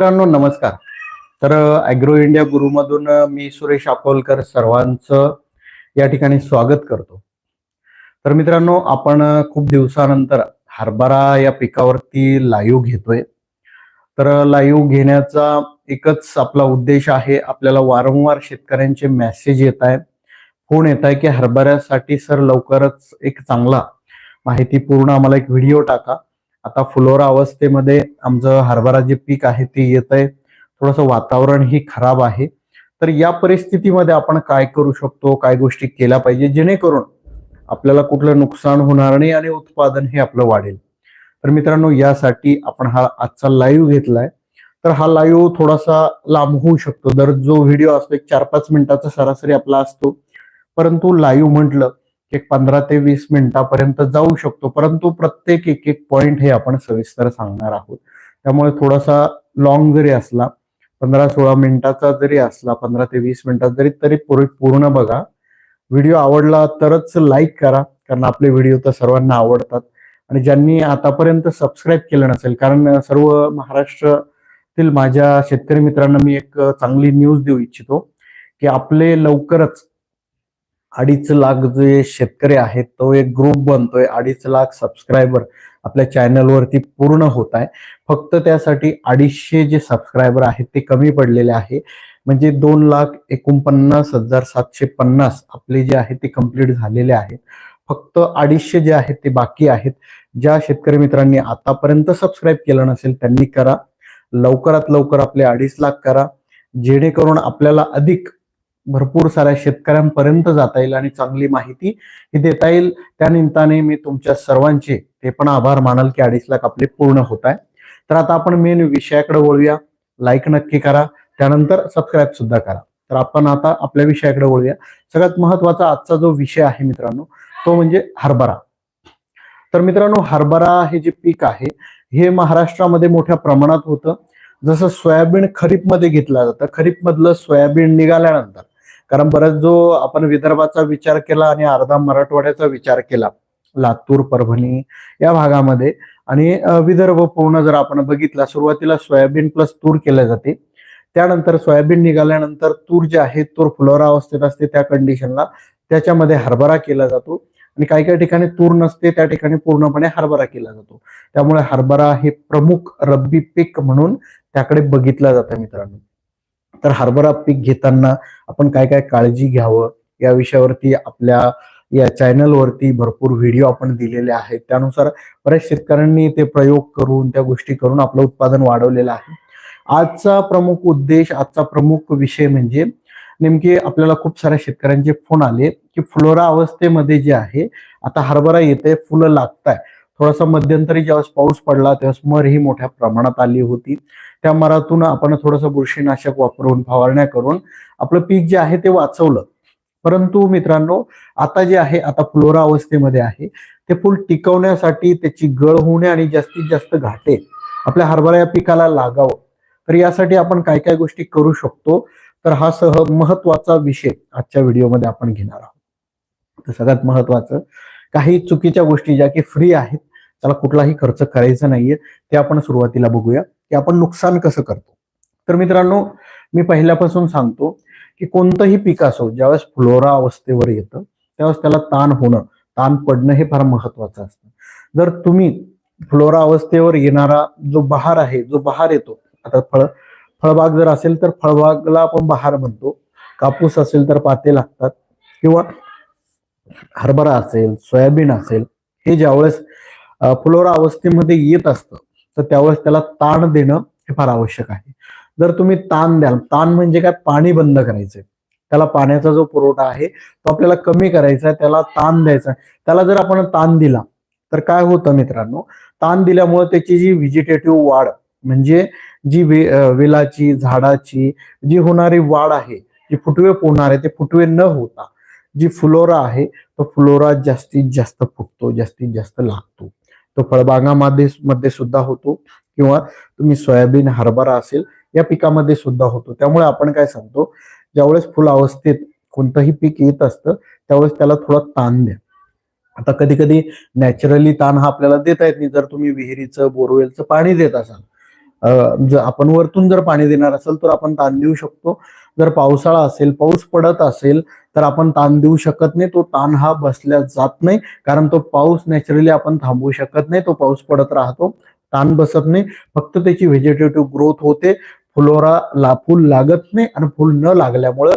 मित्रांनो नमस्कार. तर अॅग्रो इंडिया गुरुमधून मी सुरेश अकोलकर सर्वांचं या ठिकाणी स्वागत करतो. तर मित्रांनो आपण खूप दिवसानंतर हरभरा या पिकावरती लाईव्ह घेतोय. तर लाईव्ह घेण्याचा एकच आपला उद्देश आहे आपल्याला वारंवार शेतकऱ्यांचे मेसेज येत आहे फोन येत आहे की हरभऱ्यासाठी सर लवकरच एक चांगला माहितीपूर्ण आम्हाला एक व्हिडिओ टाका. आता फुलोरा अवस्थेमध्ये आमचं हरभरा जे पीक आहे ते येत आहे थोडंसं वातावरण ही खराब आहे. तर या परिस्थितीमध्ये आपण काय करू शकतो? काय गोष्टी केल्या पाहिजे? जेणेकरून आपल्याला कुठलं नुकसान होणार नाही आणि उत्पादन हे आपलं वाढेल. तर मित्रांनो यासाठी आपण हा आजचा लाईव्ह घेतलाय. तर हा लाईव्ह थोडासा लांब होऊ शकतो. दर जो व्हिडिओ असतो एक चार पाच मिनिटाचा सरासरी आपला असतो. परंतु लाईव्ह म्हटलं एक पंधरा ते वीस मिनिटापर्यंत जाऊ शकतो. परंतु प्रत्येक एक एक पॉइंट हे आपण सविस्तर सांगणार आहोत. त्यामुळे थोडासा लॉंग जरी असला पंधरा सोळा मिनिटाचा जरी असला पंधरा ते वीस मिनिटात जरी तरी पूर्ण पूर्ण बघा. व्हिडिओ आवडला तरच लाईक करा कारण आपले व्हिडिओ तर सर्वांना आवडतात. आणि ज्यांनी आतापर्यंत सबस्क्राईब केलं नसेल कारण सर्व महाराष्ट्रातील माझ्या शेतकरी मित्रांना मी एक चांगली न्यूज देऊ इच्छितो की आपले लवकरच अडीच लाख जे शेतकरी आहेत तो एक ग्रुप बनतोय. अडीच लाख सबस्क्रायबर आपल्या चॅनलवरती पूर्ण होत आहे. फक्त त्यासाठी अडीचशे जे सबस्क्रायबर आहेत ते कमी पडलेले आहे. म्हणजे दोन लाख एकोणपन्नास हजार सातशे पन्नास आपले जे आहे ते कंप्लीट झालेले आहेत. फक्त अडीचशे जे आहेत ते बाकी आहेत. ज्या शेतकरी मित्रांनी आतापर्यंत सबस्क्राईब केलं नसेल त्यांनी करा. लवकरात लवकर आपले अडीच लाख करा. जेणेकरून आपल्याला अधिक भरपूर साऱ्या शेतकऱ्यांपर्यंत जाता येईल आणि चांगली माहिती ही देता येईल. त्या निमित्ताने मी तुमच्या सर्वांचे ते पण आभार मानाल की अडीच लाख आपले पूर्ण होत आहे. तर आता आपण मेन विषयाकडे वळूया. लाईक नक्की करा. त्यानंतर सबस्क्राईब सुद्धा करा. तर आपण आता आपल्या विषयाकडे वळूया. सगळ्यात महत्त्वाचा आजचा जो विषय आहे मित्रांनो तो म्हणजे हरभरा. तर मित्रांनो हरभरा हे जे पीक आहे हे महाराष्ट्रामध्ये मोठ्या प्रमाणात होतं. जसं सोयाबीन खरीपमध्ये घेतलं जातं. खरीप मधलं सोयाबीन निघाल्यानंतर कारण बराच जो आपण विदर्भाचा विचार केला आणि अर्धा मराठवाड्याचा विचार केला लातूर परभणी या भागामध्ये आणि विदर्भ पूर्ण जर आपण बघितला सुरुवातीला सोयाबीन प्लस तूर केल्या जाते. त्यानंतर सोयाबीन निघाल्यानंतर तूर जे आहे तूर फुलोरा अवस्थेत असते त्या कंडिशनला त्याच्यामध्ये हरभरा केला जातो. आणि काही काही ठिकाणी तूर नसते त्या ठिकाणी पूर्णपणे हरभरा केला जातो. त्यामुळे हरभरा हे प्रमुख रब्बी पीक म्हणून त्याकडे बघितलं जातं मित्रांनो. तर हरभरा पीक घेताना आपण काय काय काळजी घ्यावं? या विषयावरती आपल्या या चॅनलवरती भरपूर व्हिडिओ आपण दिलेले आहेत. त्यानुसार बऱ्याच शेतकऱ्यांनी ते प्रयोग करून त्या गोष्टी करून आपलं उत्पादन वाढवलेलं आहे. आजचा प्रमुख उद्देश आजचा प्रमुख विषय म्हणजे नेमके आपल्याला खूप साऱ्या शेतकऱ्यांचे फोन आले की फ्लोरा अवस्थेमध्ये जे आहे आता हरभरा येते फुलं लागताय थोडासा मध्यंतरी ज्यावेळेस पाऊस पडला त्यावेळेस मर ही मोठ्या प्रमाणात आली होती. त्या मरातून आपण थोडंसं बुरशीनाशक वापरून फवारण्या करून आपलं पीक जे आहे ते वाचवलं. परंतु मित्रांनो आता जे आहे आता फ्लोरा अवस्थेमध्ये आहे ते फुल टिकवण्यासाठी त्याची गळ होणे आणि जास्तीत जास्त घाटे आपल्या हरभरा या पिकाला लागावं. तर यासाठी आपण काय काय गोष्टी करू शकतो? तर हा सह महत्त्वाचा विषय आजच्या व्हिडिओमध्ये आपण घेणार आहोत. तर सगळ्यात महत्वाचं काही चुकीच्या गोष्टी ज्या की फ्री आहेत त्याला कुठलाही खर्च करायचा नाहीये ते आपण सुरुवातीला बघूया की आपण नुकसान कसं करतो. तर मित्रांनो मी पहिल्यापासून सांगतो की कोणतंही पीक असो ज्यावेळेस फ्लोरा अवस्थेवर येतं त्यावेळेस त्याला ताण होणं ताण पडणं हे फार महत्वाचं असतं. जर तुम्ही फ्लोरा अवस्थेवर येणारा जो बहार आहे जो बहार येतो आता फळ फळबाग जर असेल तर फळबागला आपण बहार म्हणतो. कापूस असेल तर पाते लागतात किंवा हरभरा असेल सोयाबीन असेल हे ज्यावेळेस फ्लोरा अवस्थेमध्ये येत असतं तर त्यावेळेस त्याला ताण देणं हे फार आवश्यक आहे. जर तुम्ही ताण द्याल ताण म्हणजे काय? पाणी बंद करायचंय. त्याला पाण्याचा जो पुरवठा आहे तो आपल्याला कमी करायचा आहे त्याला ताण द्यायचा त्याला जर आपण ताण दिला तर काय होतं मित्रांनो? ताण दिल्यामुळे त्याची जी व्हिजिटेटिव्ह वाढ म्हणजे जी वे वेलाची झाडाची जी होणारी वाढ आहे जी फुटवे होणार आहे ते फुटवे न होता जी फ्लोरा आहे तो फ्लोरा जास्तीत जास्त फुटतो जास्तीत जास्त लागतो. तो फळबागामध्ये मध्ये सुद्धा होतो किंवा तुम्ही सोयाबीन हरभरा असेल या पिकामध्ये सुद्धा होतो. त्यामुळे आपण काय सांगतो ज्यावेळेस फुल अवस्थेत कोणतंही पीक येत असतं त्यावेळेस त्याला थोडा ताण द्या. आता कधी कधी नॅचरली ताण हा आपल्याला देता येत नाही. जर तुम्ही विहिरीचं बोरवेलचं पाणी देत असाल जर आपण वरतून जर पाणी देणार असेल तर आपण ताण देऊ शकतो. जर पावसाळा असेल पाऊस पडत असेल तर आपण ताण देऊ शकत नाही. तो ताण हा बसल्या जात नाही. कारण तो पाऊस नॅचरली आपण थांबवू शकत नाही. तो पाऊस पडत राहतो. ताण बसत नाही. फक्त त्याची व्हेजिटेटिव्ह ग्रोथ होते. फुलोरा ला फुल लागत नाही आणि फुल न लागल्यामुळं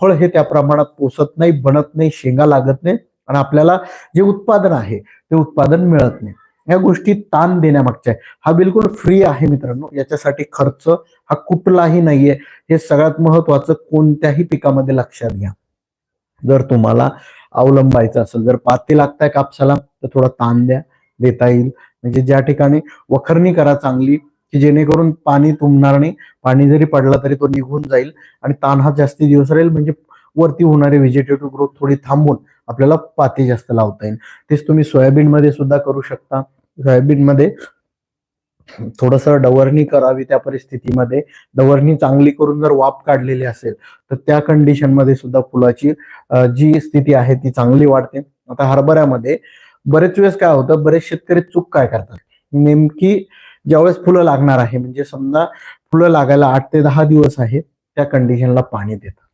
फळ हे त्या प्रमाणात पोसत नाही बनत नाही शेंगा लागत नाही. आणि आपल्याला जे उत्पादन आहे ते उत्पादन मिळत नाही. ह्या गोष्टी ताण देण्यामागच्या आहे हा बिलकुल फ्री आहे मित्रांनो. याच्यासाठी खर्च हा कुठलाही नाहीये. हे सगळ्यात महत्वाचं कोणत्याही पिकामध्ये लक्षात घ्या. जर तुम्हाला अवलंबायचं असेल जर पाती लागताय कापसाला तर थोडा ताण द्या देता येईल. म्हणजे ज्या ठिकाणी वखरणी करा चांगली की जेणेकरून पाणी तुंबणार नाही. पाणी जरी पडला तरी तो निघून जाईल आणि ताण हा जास्ती दिवस राहील. म्हणजे वरती होणारी व्हेजिटेटिव्ह ग्रोथ थोडी थांबून आपल्याला पाती जास्त लावता येईल. तेच तुम्ही सोयाबीन मध्ये सुद्धा करू शकता. सोयाबीन मध्ये थोडस डवरणी करावी त्या परिस्थितीमध्ये. डवरणी चांगली करून जर वाप काढलेली असेल तर त्या कंडिशनमध्ये सुद्धा फुलाची जी स्थिती आहे ती चांगली वाढते. आता हरभऱ्यामध्ये बरेच वेळेस काय होतं बरेच शेतकरी चूक काय करतात? नेमकी ज्यावेळेस फुलं लागणार आहे म्हणजे समजा फुलं लागायला आठ ते दहा दिवस आहे त्या कंडिशनला पाणी देतात.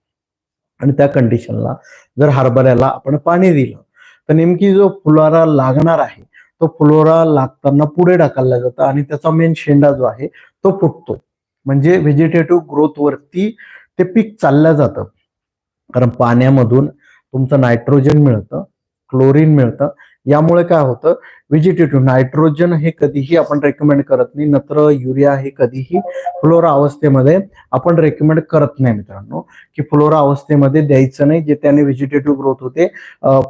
आणि त्या कंडिशनला जर हरभऱ्याला आपण पाणी दिलं तर नेमकी जो फुलारा लागणार आहे तो फ्लोरा लागताना पुढे ढकलला जातो आणि त्याचा मेन शेंडा जो आहे तो फुटतो. म्हणजे व्हेजिटेटिव्ह ग्रोथ वरती ते पीक चाललं जातं. कारण पाण्यामधून तुमचं नायट्रोजन मिळतं क्लोरीन मिळतं यामुळे काय होतं? व्हेजिटेटिव्ह नायट्रोजन हे कधीही आपण रेकमेंड करत नाही. नत्र युरिया हे कधीही फ्लोरा अवस्थेमध्ये आपण रेकमेंड करत नाही मित्रांनो. की फ्लोरा अवस्थेमध्ये द्यायचं नाही जे त्याने व्हेजिटेटिव्ह ग्रोथ होते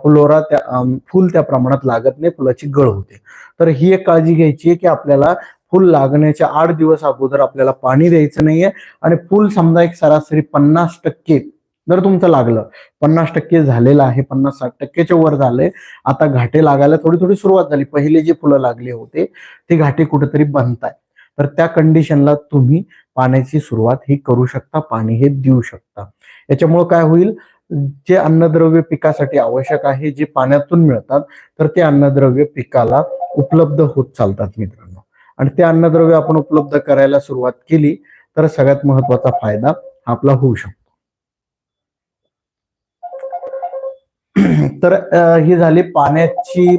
फ्लोरा त्या फुल त्या प्रमाणात लागत नाही फुलाची गळ होते. तर ही एक काळजी घ्यायची आहे की आपल्याला फुल लागण्याच्या आठ दिवस अगोदर आपल्याला पाणी द्यायचं नाहीये. आणि फुल समजा एक सरासरी पन्नास टक्के जर तुमचं लागलं पन्नास टक्के झालेलं आहे पन्नास साठ टक्केच्या वर झालंय आता घाटे लागायला थोडी थोडी सुरुवात झाली. पहिले जे फुलं लागले होते ते घाटे कुठेतरी बनताय तर त्या कंडिशनला तुम्ही पाण्याची सुरुवात ही करू शकता पाणी हे देऊ शकता. याच्यामुळे काय होईल? जे अन्नद्रव्य पिकासाठी आवश्यक आहे जे पाण्यातून मिळतात तर ते अन्नद्रव्य पिकाला उपलब्ध होत चालतात मित्रांनो. आणि ते अन्नद्रव्य आपण उपलब्ध करायला सुरुवात केली तर सगळ्यात महत्त्वाचा फायदा आपला होऊ शकतो. तर ही झाली पाण्याची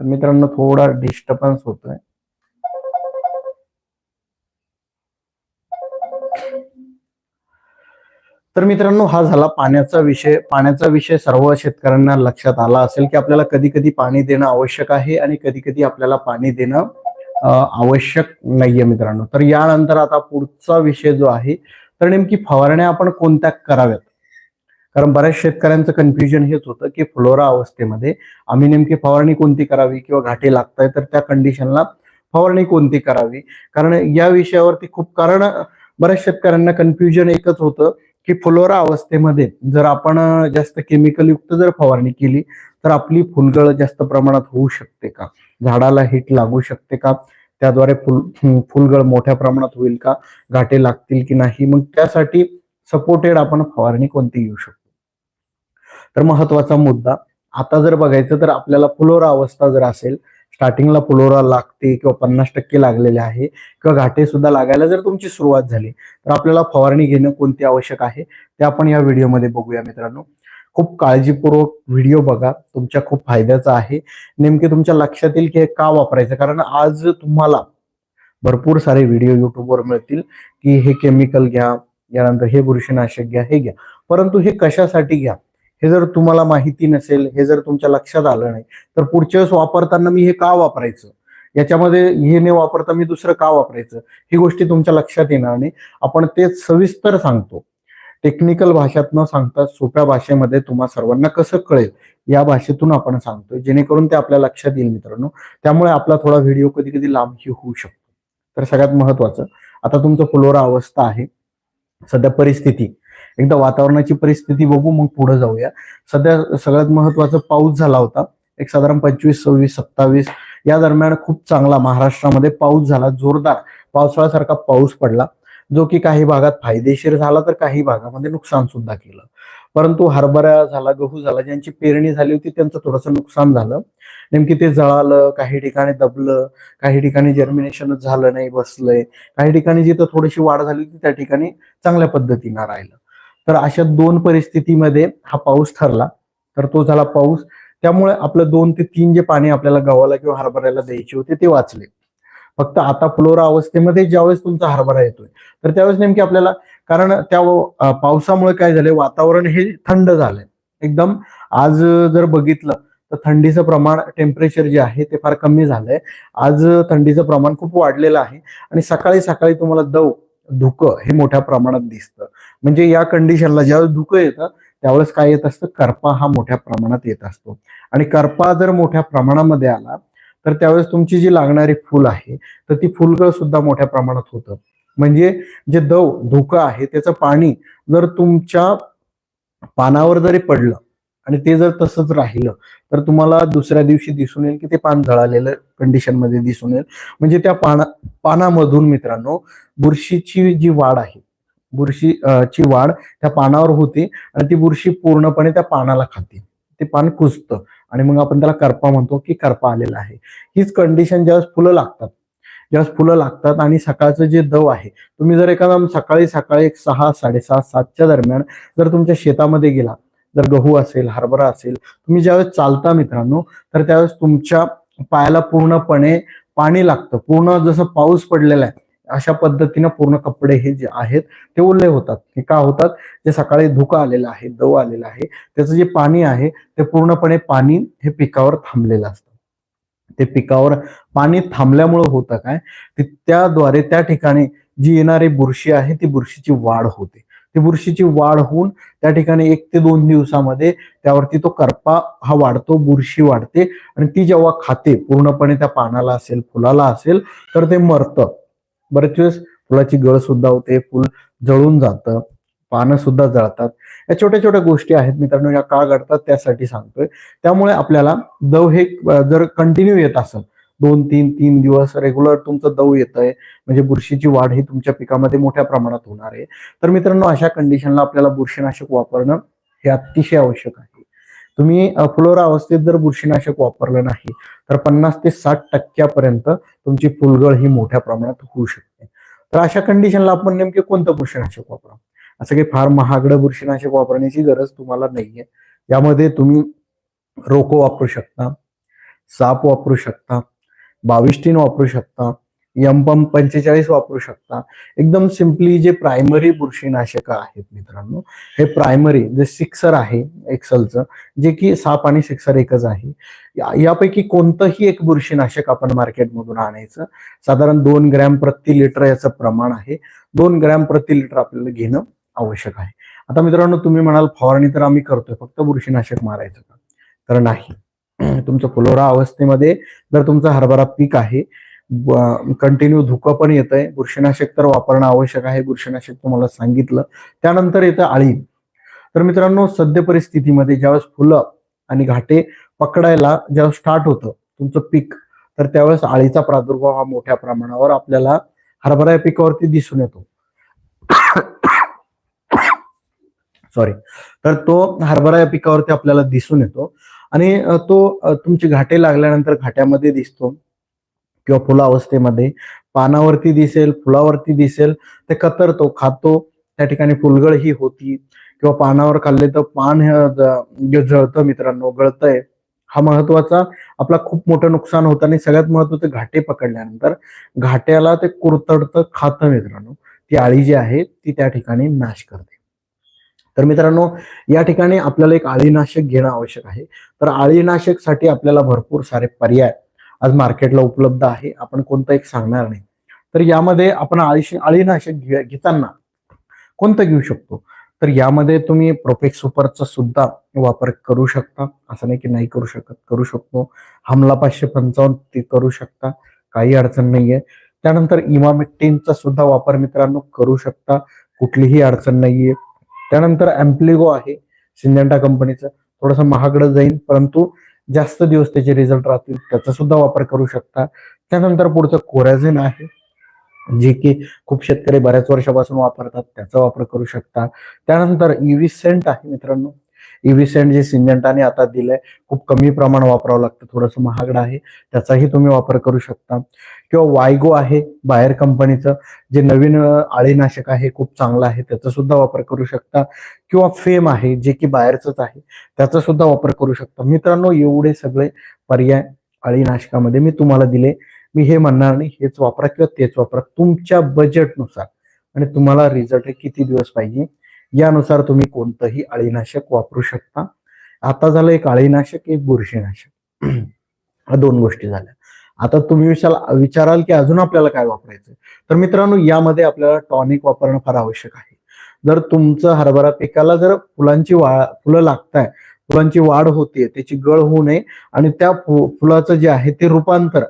तर मित्रांनो थोडा डिस्टर्बन्स होतोय. तर मित्रांनो हा झाला पाण्याचा विषय. पाण्याचा विषय सर्व शेतकऱ्यांना लक्षात आला असेल की आपल्याला कधी कधी पाणी देणं आवश्यक आहे आणि कधी कधी आपल्याला पाणी देणं आवश्यक नाहीये मित्रांनो. तर यानंतर आता पुढचा विषय जो आहे तर नेमकी फवारण्या आपण कोणत्या कराव्यात? कारण बऱ्याच शेतकऱ्यांचं कन्फ्युजन हेच होतं की फ्लोरा अवस्थेमध्ये आम्ही नेमकी फवारणी कोणती करावी किंवा घाटे लागताय तर त्या कंडिशनला फवारणी कोणती करावी? कारण या विषयावरती खूप कारण बऱ्याच शेतकऱ्यांना कन्फ्युजन एकच होतं की फ्लोरा अवस्थेमध्ये जर आपण जास्त केमिकल युक्त जर फवारणी केली तर आपली फुलगळ जास्त प्रमाणात होऊ शकते का? झाडाला हिट लागू शकते का? त्याद्वारे फुल फुलगळ मोठ्या प्रमाणात होईल का? घाटे लागतील की नाही? मग त्यासाठी सपोर्टेड आपण फवारणी कोणती घेऊ शकतो? तर महत्त्वाचा मुद्दा आता जर बघायचं तर आपल्याला फुलोरा अवस्था जर असेल स्टार्टिंगला फुलोरा लागते किंवा पन्नास टक्के लागलेले आहे किंवा घाटे सुद्धा लागायला जर तुमची सुरुवात झाली तर आपल्याला फवारणी घेणं कोणती आवश्यक आहे? ते आपण या व्हिडिओमध्ये बघूया मित्रांनो. खूप काळजीपूर्वक व्हिडिओ बघा. तुमच्या खूप फायद्याचा आहे. नेमके तुमच्या लक्षात येईल की हे का वापरायचं? कारण आज तुम्हाला भरपूर सारे व्हिडिओ युट्यूबवर मिळतील की हे केमिकल घ्या यानंतर हे बुरशीनाशक घ्या हे घ्या. परंतु हे कशासाठी घ्या? हे जर तुम्हाला माहिती नसेल हे जर तुमच्या लक्षात आलं नाही तर पुढच्या वेळेस वापरताना मी हे का वापरायचं? याच्यामध्ये हे न वापरता मी दुसरं का वापरायचं? ही गोष्टी तुमच्या लक्षात येणार नाही. आपण तेच सविस्तर सांगतो. टेक्निकल भाषेत न सांगता सोप्या भाषेमध्ये तुम्हा सर्वांना कसं कळेल या भाषेतून आपण सांगतोय जेणेकरून ते आपल्या लक्षात येईल मित्रांनो. त्यामुळे आपला थोडा व्हिडिओ कधी कधी लांबही होऊ शकतो. तर सगळ्यात महत्वाचं आता तुमचं फुलोरा अवस्था आहे. सध्या परिस्थिती एकदा वातावरणाची परिस्थिती बघू मग पुढे जाऊया. सध्या सगळ्यात महत्त्वाचा पाऊस झाला होता. एक साधारण पंचवीस सव्वीस सत्तावीस या दरम्यान खूप चांगला महाराष्ट्रामध्ये पाऊस झाला जोरदार. पावसाळ्यासारखा पाऊस पडला. जो की काही भागात फायदेशीर झाला तर काही भागामध्ये नुकसान सुद्धा केलं. परंतु हरभरा झाला गहू झाला ज्यांची पेरणी झाली होती त्यांचं थोडंसं नुकसान झालं. नेमकी ते जळालं काही ठिकाणी दबलं काही ठिकाणी जर्मिनेशनच झालं नाही बसलंय. काही ठिकाणी जिथं थोडीशी वाढ झाली होती त्या ठिकाणी चांगल्या पद्धतीनं राहिलं. तर अशा दोन परिस्थितीमध्ये हा पाऊस ठरला. तर तो झाला पाऊस. त्यामुळे आपलं दोन ते तीन जे पाणी आपल्याला गव्हाला किंवा हरभऱ्याला द्यायचे होते ते वाचले. फक्त आता फ्लोरा अवस्थेमध्ये ज्यावेळेस तुमचा हरभरा येतोय तर त्यावेळेस नेमकी आपल्याला कारण त्या पावसामुळे काय झालंय वातावरण हे थंड झालंय. एकदम आज जर बघितलं तर थंडीचं प्रमाण टेम्परेचर जे आहे ते फार कमी झालंय. आज थंडीचं प्रमाण खूप वाढलेलं आहे आणि सकाळी सकाळी तुम्हाला दव धुकं हे मोठ्या प्रमाणात दिसतं. म्हणजे या कंडिशनला ज्यावेळेस धुकं येतं त्यावेळेस काय येत असतं? करपा हा मोठ्या प्रमाणात येत असतो. आणि करपा जर मोठ्या प्रमाणामध्ये आला तर त्यावेळेस तुमची जी लागणारी फुल आहे तर ती फुलगळ सुद्धा मोठ्या प्रमाणात होतं. म्हणजे जे दव धुकं आहे त्याचं पाणी जर तुमच्या पानावर जरी पडलं आणि ते जर तसंच राहिलं तर तुम्हाला दुसऱ्या दिवशी दिसून येईल की ते पान जळालेलं कंडिशनमध्ये दिसून येईल. म्हणजे त्या पाना पानामधून मित्रांनो बुरशीची जी वाढ आहे बुरशी ची वाढ त्या पानावर होते आणि ती बुरशी पूर्णपणे त्या पानाला खाते. ते पान कुजतं. आणि मग आपण त्याला करपा म्हणतो की करपा आलेला आहे. हीच कंडिशन ज्यावेळेस फुलं लागतात ज्यावेळेस फुलं लागतात आणि सकाळचं जे दव आहे तुम्ही जर एखादा सकाळी सकाळी एक सहा साडेसहा सातच्या दरम्यान जर तुमच्या शेतामध्ये गेला जर गहू असेल हरभरा असेल तुम्ही ज्यावेळेस चालता मित्रांनो तर त्यावेळेस तुमच्या पायाला पूर्णपणे पाणी लागतं. पूर्ण जसं पाऊस पडलेला आहे अशा पद्धतीनं पूर्ण कपडे हे जे आहेत ते ओले होतात. हे का होतात? जे सकाळी धुकं आलेलं आहे दव आलेला आहे त्याचं जे पाणी आहे ते पूर्णपणे पाणी हे पिकावर थांबलेलं असतं. ते पिकावर पाणी थांबल्यामुळं होतं काय? ते त्याद्वारे त्या ठिकाणी जी येणारी बुरशी आहे ती बुरशीची वाढ होते. ती बुरशीची वाढ होऊन त्या ठिकाणी एक ते दोन दिवसामध्ये त्यावरती तो करपा हा वाढतो बुरशी वाढते. आणि ती जेव्हा खाते पूर्णपणे त्या पानाला असेल फुलाला असेल तर ते मरतं. बरेच वेळेस फुलाची गळ सुद्धा होते फुल जळून जातं पानं सुद्धा जळतात. या छोट्या छोट्या गोष्टी आहेत मित्रांनो या का घडतात त्यासाठी सांगतोय. त्यामुळे आपल्याला दव हे जर कंटिन्यू येत असेल दोन तीन तीन दिवस रेग्युलर तुमचं दव येत आहे म्हणजे बुरशीची वाढ ही तुमच्या पिकामध्ये मोठ्या प्रमाणात होणार आहे. तर मित्रांनो अशा कंडिशनला आपल्याला बुरशीनाशक वापरणं हे अतिशय आवश्यक आहे. तुम्ही फुलोरा अवस्थेत जर बुरशीनाशक वापरलं नाही तर पन्नास ते साठ टक्क्यापर्यंत तुमची फुलगळ ही मोठ्या प्रमाणात होऊ शकते. तर अशा कंडिशनला आपण नेमके कोणतं बुरशीनाशक वापरा असं काही फार महागडं बुरशीनाशक वापरण्याची गरज तुम्हाला नाहीये. यामध्ये तुम्ही रोको वापरू शकता साप वापरू शकता बाविस्टीन वापरू शकता यमपम पंचेचाळीस वापरू शकता. एकदम सिम्पली जे प्रायमरी बुरशीनाशक आहेत मित्रांनो हे प्रायमरी जे सिक्सर आहे एक्सलचं जे की साप आणि सिक्सर एकच आहे. यापैकी कोणतंही एक बुरशीनाशक आपण मार्केटमधून आणायचं. साधारण दोन ग्रॅम प्रति लिटर याचं प्रमाण आहे. दोन ग्रॅम प्रति लिटर आपल्याला घेणं आवश्यक आहे. आता मित्रांनो तुम्ही म्हणाल फवारणी तर आम्ही करतोय फक्त बुरशीनाशक मारायचं का? तर नाही. तुमचं फुलोरा अवस्थेमध्ये जर तुमचा हरभरा पीक आहे कंटिन्यू धुकं पण येत आहे बुरशीनाशक तर वापरणं आवश्यक आहे. बुरशीनाशक तुम्हाला सांगितलं. त्यानंतर येतं आळी. तर मित्रांनो सद्य परिस्थितीमध्ये ज्यावेळेस फुलं आणि घाटे पकडायला ज्यावेळेस स्टार्ट होतं तुमचं पीक तर त्यावेळेस आळीचा प्रादुर्भाव हा मोठ्या प्रमाणावर आपल्याला हरभरा या पिकावरती दिसून येतो. सॉरी तर तो हरभरा या पिकावरती आपल्याला दिसून येतो. आणि तो तुमची घाटे लागल्यानंतर घाट्यामध्ये दिसतो. किंवा फुलावस्थेमध्ये. पानावरती दिसेल फुलावरती दिसेल ते कतरतो खातो त्या ठिकाणी फुलगळ ही होती. किंवा पानावर खाल्ले तर पान जे जळतं मित्रांनो गळतंय. हा महत्त्वाचा आपला खूप मोठं नुकसान होतं आणि सगळ्यात महत्वाचं घाटे पकडल्यानंतर. घाट्याला ते कुरतडतं खातं मित्रांनो. ती आळी जी आहे ती त्या ठिकाणी नाश करते. तर मित्रांनो या ठिकाणी आपल्याला एक आळीनाशक घेणं आवश्यक आहे. तर आळीनाशकसाठी आपल्याला भरपूर सारे पर्याय आज मार्केटला उपलब्ध आहे आपण कोणतं एक सांगणार नाही. तर यामध्ये आपण आळीशी आळीनाशक घे- घेताना कोणतं घेऊ शकतो? तर यामध्ये तुम्ही प्रोपेक्स सुपरचा सुद्धा वापर करू शकता. असं नाही की नाही करू शकत करू शकतो. हमला पाचशे पंचावन्न ते करू शकता. काही अडचण नाहीये. त्यानंतर इमामेक्टिनचा सुद्धा वापर मित्रांनो करू शकता. कुठलीही अडचण नाहीये. त्यानंतर अँप्लिगो आहे सिंजेंटा कंपनीचं. थोडंसं महागडं जाईल परंतु जास्त दिवस त्याचे रिझल्ट राहतील त्याचा सुद्धा वापर करू शकता. त्यानंतर पुढचं कोरॅझिन आहे जे की खूप शेतकरी बऱ्याच वर्षापासून वापरतात त्याचा वापर करू शकता. त्यानंतर ईव्ही सेंट आहे मित्रांनो. ईव्ही सेंट जे सिंजंटाने आता दिलंय खूप कमी प्रमाण वापरावं लागतं थोडंसं महागडं आहे त्याचाही तुम्ही वापर करू शकता. किंवा वायगो आहे बाहेर कंपनीचं जे नवीन आळीनाशक अळीनाशक आहे खूप चांगलं आहे त्याचा सुद्धा वापर करू शकता. किंवा फेम आहे जे की बाहेरचंच आहे त्याचा सुद्धा वापर करू शकता. मित्रांनो एवढे सगळे पर्याय अळीनाशकामध्ये मी तुम्हाला दिले. मी हे म्हणणार नाही हेच वापरा किंवा तेच वापरा. तुमच्या बजेटनुसार आणि तुम्हाला रिझल्ट किती दिवस पाहिजे यानुसार तुम्ही कोणतंही अळीनाशक वापरू शकता. आता झालं एक अळीनाशक एक बुरशीनाशक. दोन गोष्टी झाल्या. आता तुम्ही विचार विचाराल की अजून आपल्याला काय वापरायचं तर मित्रांनो यामध्ये आपल्याला टॉनिक वापरणं फार आवश्यक आहे. जर तुमचं हरभरा पिकाला जर फुलांची वा फुलं लागताय फुलांची वाढ होते त्याची गळ होऊ नये आणि त्या फु- फुलाचं जे आहे ते रूपांतर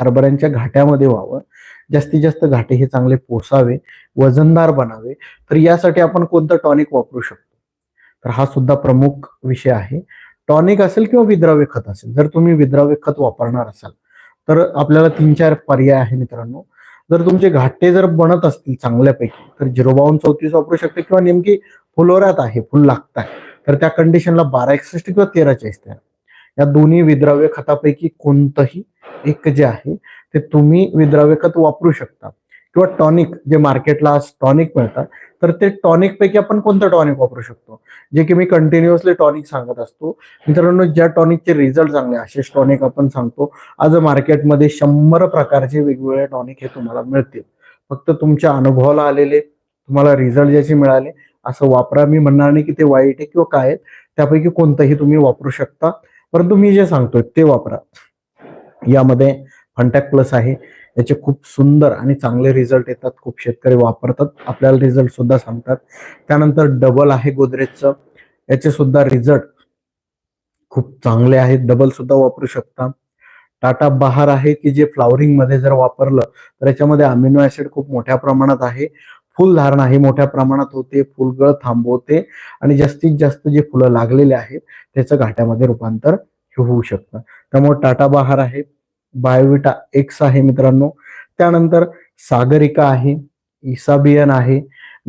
हरभऱ्यांच्या घाट्यामध्ये व्हावं. जास्तीत जास्त घाटे हे चांगले पोसावे वजनदार बनावे. तर यासाठी आपण कोणतं टॉनिक वापरू शकतो? तर हा सुद्धा प्रमुख विषय आहे. टॉनिक असेल किंवा विद्राव्य खत असेल जर तुम्ही विद्राव्य खत वापरणार असाल तर आपल्याला तीन चार पर्याय आहे मित्रांनो. जर तुमचे घाटे जर बनत असतील चांगल्यापैकी तर झिरो बावन्न चौतीस वापरू शकते किंवा नेमकी फुलोऱ्यात आहे फुल लागत आहे तर त्या कंडिशनला बारा एकसष्ट किंवा तेरा चाळीस तयार या दोन्ही विद्राव्य खतापैकी कोणतंही एक जे आहे ते तुम्ही विद्राव्य खत वापरू शकता. किंवा टॉनिक जे मार्केटला आज टॉनिक मिळतात तर ते टॉनिक पैकी आपण कोणतं टॉनिक वापरू शकतो? जे की मी कंटिन्युअसली टॉनिक सांगत असतो. मित्रांनो ज्या टॉनिकचे रिझल्ट चांगले असेच टॉनिक आपण सांगतो. आज मार्केटमध्ये शंभर प्रकारचे वेगवेगळे टॉनिक हे तुम्हाला मिळतील. फक्त तुमच्या अनुभवाला आलेले तुम्हाला रिझल्ट ज्याचे मिळाले असं वापरा. मी म्हणणार नाही की ते वाईट आहे किंवा काय आहे त्यापैकी कोणतंही तुम्ही वापरू शकता. परंतु मी जे सांगतोय ते वापरा. यामध्ये फंटॅक प्लस आहे. याचे खूप सुंदर आणि चांगले रिझल्ट येतात. खूप शेतकरी वापरतात. आपल्याला रिझल्ट सुद्धा सांगतात. त्यानंतर डबल आहे गोदरेजचं. याचे सुद्धा रिझल्ट खूप चांगले आहेत. डबल सुद्धा वापरू शकता. टाटा बहार आहे की जे फ्लावरिंगमध्ये जर वापरलं तर याच्यामध्ये अमिनो ऍसिड खूप मोठ्या प्रमाणात आहे. फुल धारणा ही मोठ्या प्रमाणात होते. फुलगळ थांबवते आणि जास्तीत जास्त जे फुलं लागलेले आहेत त्याचं घाट्यामध्ये रूपांतर हे होऊ शकतं. त्यामुळे टाटा बहार आहे. बायोविटा एक्स आहे मित्रांनो. त्यानंतर सागरिका आहे इसाबियन आहे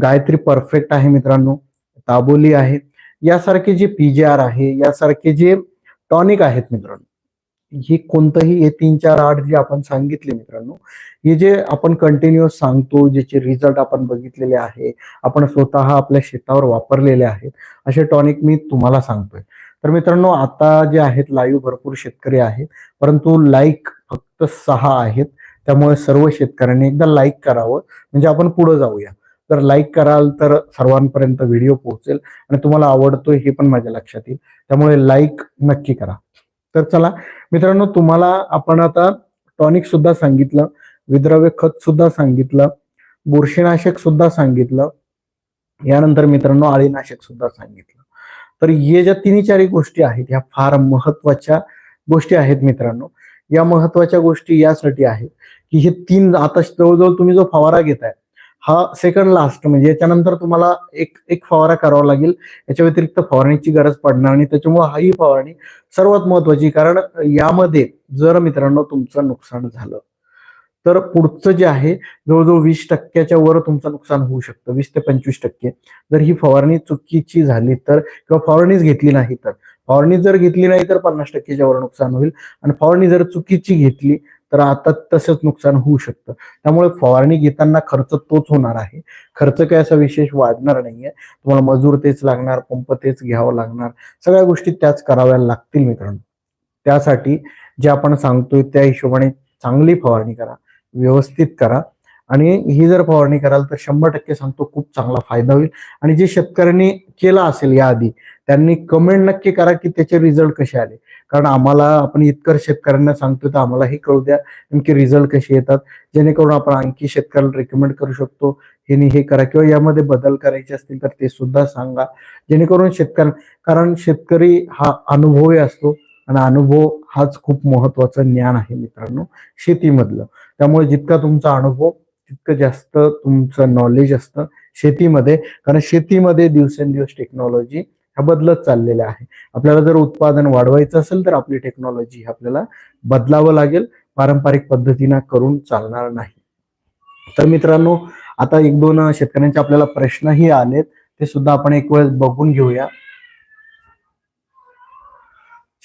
गायत्री परफेक्ट आहे मित्रांनो ताबोली आहे. यासारखे जे पीजेआर आहे यासारखे जे टॉनिक आहेत मित्रांनो हे कोणतंही हे तीन चार आठ जे आपण सांगितले मित्रांनो हे जे आपण कंटिन्युअस सांगतो ज्याचे रिझल्ट आपण बघितलेले आहे आपण स्वतः आपल्या शेतावर वापरलेले आहेत असे टॉनिक मी तुम्हाला सांगतोय. तर मित्रांनो आता जे आहेत लाईव्ह भरपूर शेतकरी आहेत परंतु लाईक फक्त सहा आहेत. त्यामुळे सर्व शेतकऱ्यांनी एकदा लाईक करावं. म्हणजे आपण पुढे जाऊया. जर लाईक कराल तर सर्वांपर्यंत व्हिडिओ पोहोचेल आणि तुम्हाला आवडतोय हे पण माझ्या लक्षात येईल. त्यामुळे लाईक नक्की करा. तर चला मित्रांनो तुम्हाला आपण आता टॉनिक सुद्धा सांगितलं विद्रव्य खत सुद्धा सांगितलं बुरशीनाशक सुद्धा सांगितलं. यानंतर मित्रांनो अळीनाशक सुद्धा सांगितलं. तर हे ज्या तिन्ही चारही गोष्टी आहेत ह्या फार महत्त्वाच्या गोष्टी आहेत मित्रांनो. या महत्त्वाच्या गोष्टी यासाठी आहेत की हे तीन आता जवळजवळ तुम्ही जो फवारा घेताय हा सेकंड लास्ट म्हणजे याच्यानंतर तुम्हाला एक एक फवारा करावा लागेल. याच्या व्यतिरिक्त फवारणीची गरज पडणार आणि त्याच्यामुळे हा ही फवारणी सर्वात महत्वाची कारण यामध्ये जर मित्रांनो तुमचं नुकसान झालं तर पुढचं जे आहे जवळजवळ वीस टक्क्याच्या वर तुमचं नुकसान होऊ शकतं वीस ते पंचवीस टक्के. जर ही फवारणी चुकीची झाली तर किंवा फवारणीच घेतली नाही तर. फवारणी जर घेतली नाही तर पन्नास टक्क्याच्या वर नुकसान होईल. आणि फवारणी जर चुकीची घेतली तर आता तसंच नुकसान होऊ शकतं. त्यामुळे फवारणी घेताना खर्च तोच होणार आहे. खर्च काय असा विशेष वाढणार नाहीये. तुम्हाला मजूर तेच लागणार पंप तेच घ्यावं लागणार. सगळ्या गोष्टी त्याच कराव्या लागतील मित्रांनो. त्यासाठी जे आपण सांगतोय त्या हिशोबाने चांगली फवारणी करा. व्यवस्थित करा. आणि ही जर फवारणी कराल तर शंभर टक्के सांगतो खूप चांगला फायदा होईल. आणि जे शेतकऱ्यांनी केला असेल याआधी त्यांनी कमेंट नक्की करा की त्याचे रिझल्ट कसे आले. कारण आम्हाला आपण इतकर शेतकऱ्यांना सांगतो तर आम्हाला हे कळू द्या नेमके रिझल्ट कसे येतात. जेणेकरून आपण आणखी शेतकऱ्याला रेकमेंड करू शकतो. हे हे करा किंवा यामध्ये बदल करायचे असतील तर ते सुद्धा सांगा. जेणेकरून शेतकऱ्या कारण शेतकरी हा अनुभवी असतो. आणि अनुभव हाच खूप महत्वाचं ज्ञान आहे मित्रांनो. शेतीमधलं. त्यामुळे जितका तुमचा अनुभव तितकं जास्त तुमचं नॉलेज असतं शेतीमध्ये. कारण शेतीमध्ये दिवसेंदिवस टेक्नॉलॉजी ह्या बदलत चाललेल्या आहे. आपल्याला जर उत्पादन वाढवायचं असेल तर आपली टेक्नॉलॉजी आपल्याला बदलावं लागेल. पारंपरिक पद्धतीनं करून चालणार नाही. तर मित्रांनो आता एक दोन शेतकऱ्यांचे आपल्याला प्रश्नही आलेत. ते सुद्धा आपण एक वेळ बघून घेऊया.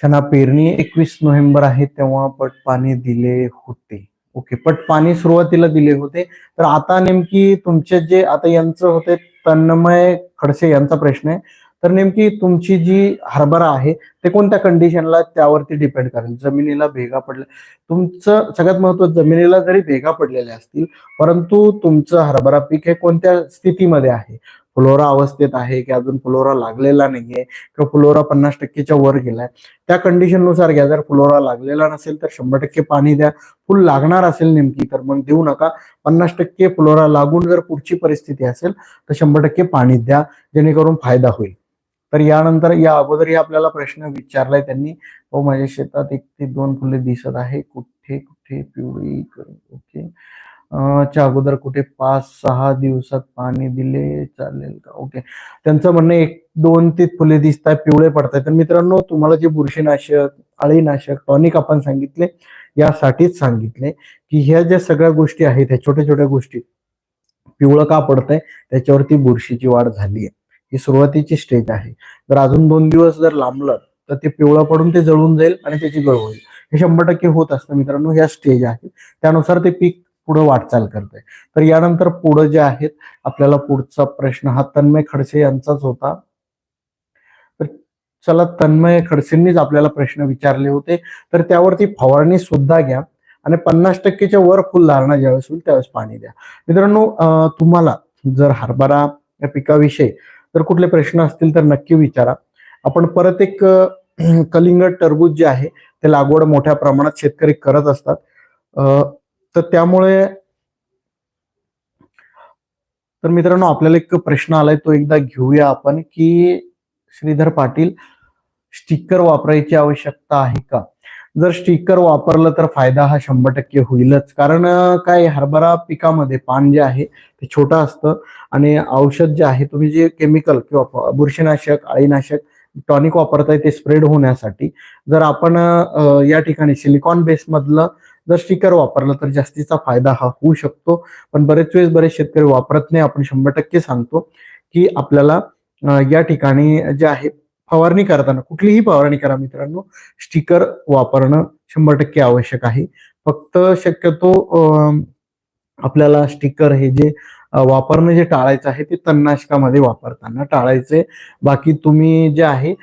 छना पेरणी एकवीस नोव्हेंबर आहे तेव्हा पट पाणी दिले होते. ओके पट पाणी सुरुवातीला दिले होते. तर आता नेमकी तुमचे जे आता यांचं होते तन्मय खडसे यांचा प्रश्न आहे. तर नेमकी तुमची जी हरभरा आहे ते कोणत्या कंडिशनला त्यावरती डिपेंड करेल? जमिनीला भेगा पडल्या तुमचं सगळ्यात महत्त्व जमिनीला जरी भेगा पडलेल्या असतील परंतु तुमचं हरभरा पीक हे कोणत्या स्थितीमध्ये आहे? फ्लोरा अवस्थेत आहे की अजून फ्लोरा लागलेला नाहीये किंवा फुलोरा पन्नास टक्केच्या वर गेलाय त्या कंडिशननुसार घ्या. जर फुलोरा लागलेला नसेल तर शंभर टक्के पाणी द्या. फुल लागणार असेल नेमकी तर मग देऊ नका. पन्नास टक्के फुलोरा लागून जर पुढची परिस्थिती असेल तर शंभर टक्के पाणी द्या. जेणेकरून फायदा होईल. तर यानंतर या अगोदरही आपल्याला प्रश्न विचारलाय त्यांनी. हो माझ्या शेतात एक ते दोन फुले दिसत आहे. कुठे कुठे? पिवळी ओके. च्या अगोदर कुठे पाच सहा दिवसात पाणी दिले चालेल का? ओके त्यांचं म्हणणं एक दोन ते फुले दिसत आहे पिवळे पडताय तर मित्रांनो तुम्हाला जे बुरशीनाशक अळीनाशक टॉनिक आपण सांगितले यासाठीच सांगितले की ह्या ज्या सगळ्या गोष्टी आहेत ह्या छोट्या छोट्या गोष्टी पिवळं का पडतंय? त्याच्यावरती बुरशीची वाढ झाली आहे ही सुरुवातीची स्टेज आहे. जर अजून दोन दिवस जर लांबलं तर ते पिवळं पडून ते जळून जाईल आणि त्याची गळ होईल. हे शंभर टक्के होत असतं मित्रांनो ह्या स्टेज आहे. त्यानुसार ते पीक पुढे वाटचाल करते तर यानंतर पुढे जे आहेत आपल्याला पुढचा प्रश्न हा तन्मय खडसे यांचाच होता. तर चला तन्मय खडसेंनीच आपल्याला प्रश्न विचारले होते. तर त्यावरती फवारणी सुद्धा घ्या आणि पन्नास टक्केच्या वर फुल धारणा ज्यावेळेस होईल त्यावेळेस पाणी द्या. मित्रांनो तुम्हाला जर हरभरा या पिकाविषयी जर कुठले प्रश्न असतील तर नक्की विचारा. आपण परत एक कलिंगड टरबूज जे आहे ते लागवड मोठ्या प्रमाणात शेतकरी करत असतात. तर त्यामुळे तर मित्रांनो आपल्याला एक प्रश्न आलाय तो एकदा घेऊया आपण की श्रीधर पाटील स्टिकर वापरायची आवश्यकता आहे का? जर स्टिकर वापरलं तर फायदा हा शंभर टक्के होईलच. कारण काय हरभरा पिकामध्ये पान जे आहे ते छोटं असतं आणि औषध जे आहे तुम्ही जे केमिकल किंवा बुरशीनाशक अळीनाशक टॉनिक वापरताय ते स्प्रेड होण्यासाठी. जर आपण या ठिकाणी सिलिकॉन बेस मधलं जर स्टिकर वापरला तर जास्तीचा फायदा हा होऊ शकतो. पण बरेच वेळेस बरेच शेतकरी वापरत नाही आपण शंभर टक्के सांगतो की आपल्याला या ठिकाणी जे आहे फवारणी करताना कुठलीही फवारणी करा मित्रांनो स्टिकर वापरणं शंभर टक्के आवश्यक आहे. फक्त शक्यतो अं, आपल्याला स्टिकर हे जे वापरणं जे टाळायचं आहे ते तणनाशकामध्ये वापरताना टाळायचे. बाकी तुम्ही जे आहे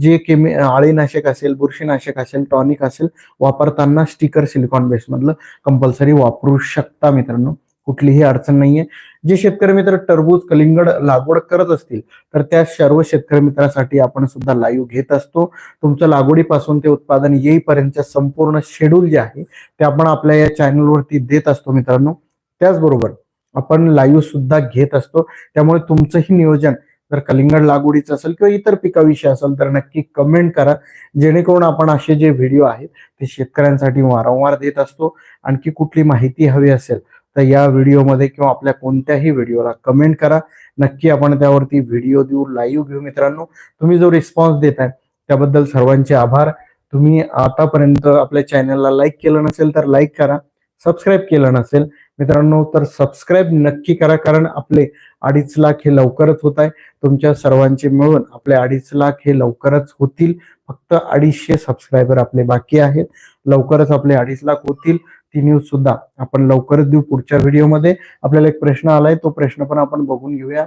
जे केमी अळीनाशक असेल बुरशीनाशक असेल टॉनिक असेल वापरताना स्टिकर सिलिकॉन बेसमधलं कंपल्सरी वापरू शकता मित्रांनो. कुठलीही अडचण नाहीये. जे शेतकरी मित्र टरबूज कलिंगड लागवड करत असतील तर त्या सर्व शेतकरी मित्रासाठी आपण सुद्धा लाईव्ह घेत असतो. तुमचं लागवडीपासून ते उत्पादन येईपर्यंतचं संपूर्ण शेड्यूल जे आहे ते आपण आपल्या या चॅनलवरती देत असतो मित्रांनो. त्याचबरोबर आपण लाईव्ह सुद्धा घेत असतो. त्यामुळे तुमचंही नियोजन जर कलिंगड लागवडीचं असेल किंवा इतर पिकाविषयी असेल तर नक्की कमेंट करा. जेणेकरून आपण असे जे व्हिडिओ आहेत ते शेतकऱ्यांसाठी वारंवार देत असतो. आणखी कुठली माहिती हवी असेल तर या व्हिडिओमध्ये किंवा आपल्या कोणत्याही व्हिडिओला कमेंट करा. नक्की आपण त्यावरती व्हिडिओ देऊ लाईव्ह घेऊ मित्रांनो. तुम्ही जो रिस्पॉन्स देताय त्याबद्दल सर्वांचे आभार. तुम्ही आतापर्यंत आपल्या चॅनलला लाईक केलं नसेल तर लाईक करा. सबस्क्राईब केलं नसेल मित्रांनो तर सबस्क्राईब नक्की करा कारण आपले अडीच लाख हे लवकरच होत आहे. तुमच्या सर्वांचे मिळून आपले अडीच लाख हे लवकरच होतील. फक्त अडीचशे सबस्क्रायबर आपले बाकी आहेत. लवकरच आपले अडीच लाख होतील. ती न्यूज सुद्धा आपण लवकरच देऊ पुढच्या व्हिडिओमध्ये आपल्याला एक प्रश्न आलाय तो प्रश्न पण आपण बघून घेऊया.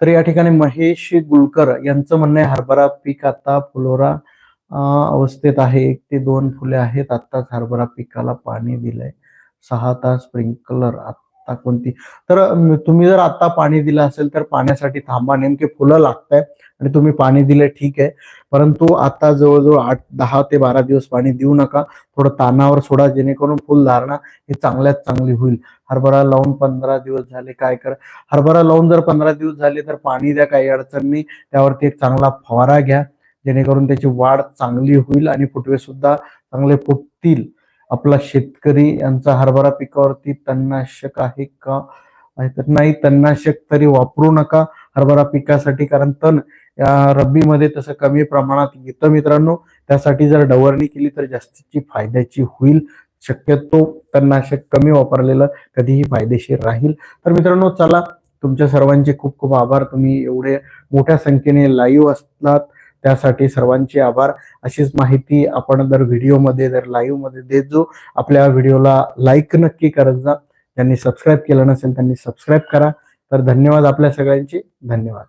तर या ठिकाणी महेश गुलकर यांचं म्हणणं आहे हरभरा पीक आता फुलोरा अवस्थेत आहे. एक ते दोन फुले आहेत. आत्ताच हरभरा पिकाला पाणी दिलंय. सहा तास स्प्रिंकलर आत्ता कोणती? तर तुम्ही जर आत्ता पाणी दिलं असेल तर पाण्यासाठी थांबा. नेमके फुलं लागताय आणि तुम्ही पाणी दिले ठीक आहे. परंतु आता जवळजवळ आठ दहा ते बारा दिवस पाणी देऊ नका. थोडं तानावर सोडा जेणेकरून फुल धारणा ही चांगल्यात चांगली होईल. हरभरा लावून पंधरा दिवस झाले काय कर? हरभरा लावून जर पंधरा दिवस झाले तर पाणी द्या काही अडचण नाही. त्यावरती एक चांगला फवारा घ्या. जेणेकरून त्याची वाढ चांगली होईल आणि फुटवे सुद्धा चांगले फुटतील. आपला शेतकरी यांचा हरभरा पिकावरती तणनाशक आहे का? तर नाही तणनाशक तरी वापरू नका हरभरा पिकासाठी कारण तण या रब्बीमध्ये तसं कमी प्रमाणात येतं मित्रांनो. त्यासाठी जर डवरणी केली तर जास्तीची फायद्याची होईल. शक्यतो तणनाशक कमी वापरलेलं कधीही फायदेशीर राहील. तर मित्रांनो चला तुमच्या सर्वांचे खूप खूप आभार. तुम्ही एवढे मोठ्या संख्येने लाईव्ह असलात. त्यासाठी सर्वांचे आभार. अशीच माहिती आपण जर व्हिडिओमध्ये जर लाईव्हमध्ये देत. जो आपल्या व्हिडिओला लाईक नक्की करत जा. ज्यांनी सबस्क्राईब केलं नसेल त्यांनी सबस्क्राईब करा. तर धन्यवाद आपल्या सगळ्यांचे. धन्यवाद.